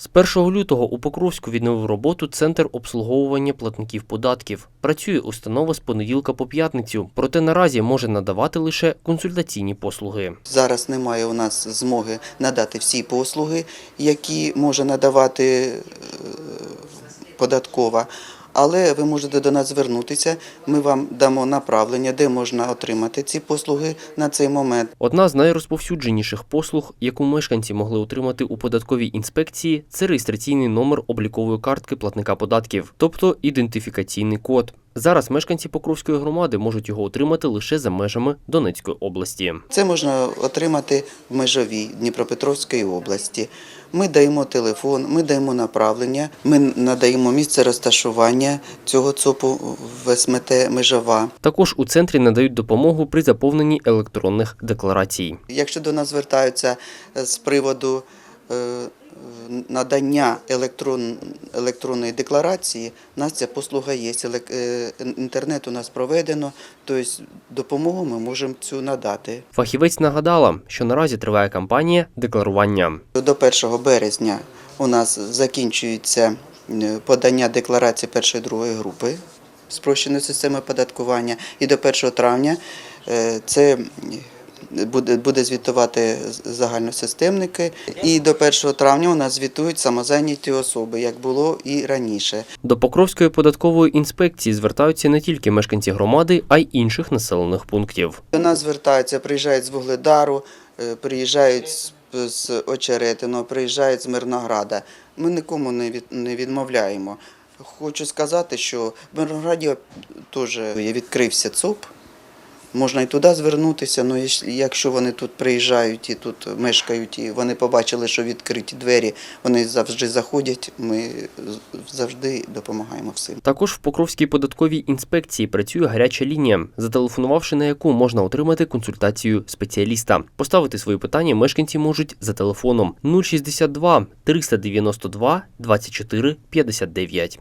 З 1 лютого у Покровську відновив роботу Центр обслуговування платників податків. Працює установа з понеділка по п'ятницю, проте наразі може надавати лише консультаційні послуги. Зараз немає у нас змоги надати всі послуги, які може надавати е, податкова. Але ви можете до нас звернутися. Ми вам дамо направлення, де можна отримати ці послуги на цей момент. Одна з найрозповсюдженіших послуг, яку мешканці могли отримати у податковій інспекції, це реєстраційний номер облікової картки платника податків, тобто ідентифікаційний код. Зараз мешканці Покровської громади можуть його отримати лише за межами Донецької області. Це можна отримати в межовій Дніпропетровської області. Ми даємо телефон, ми даємо направлення, ми надаємо місце розташування цього ЦОПу в СМТ Межова. Також у центрі надають допомогу при заповненні електронних декларацій. Якщо до нас звертаються з приводу надання електрон, електронної декларації, у нас ця послуга є. Е, Інтернет у нас проведено, тобто допомогу ми можемо цю надати. Фахівець нагадала, що наразі триває кампанія декларування. До 1 березня у нас закінчується е, подання декларації першої другої групи спрощеної системи податкування, і до 1 травня е, це буде, буде звітувати загальносистемники. І до 1 травня у нас звітують самозайняті особи, як було і раніше. До Покровської податкової інспекції звертаються не тільки мешканці громади, а й інших населених пунктів. До нас звертаються, приїжджають з Вугледару, е, приїжджають з, з Очеретиного, приїжджають з Мирнограда. Ми нікому не, від, не відмовляємо. Хочу сказати, що в Мирнограді теж відкрився ЦОП. Можна і туди звернутися, але якщо вони тут приїжджають і тут мешкають, і вони побачили, що відкриті двері, вони завжди заходять, ми завжди допомагаємо всім. Також в Покровській податковій інспекції працює гаряча лінія, зателефонувавши на яку можна отримати консультацію спеціаліста. Поставити свої питання мешканці можуть за телефоном 062 392 24 59.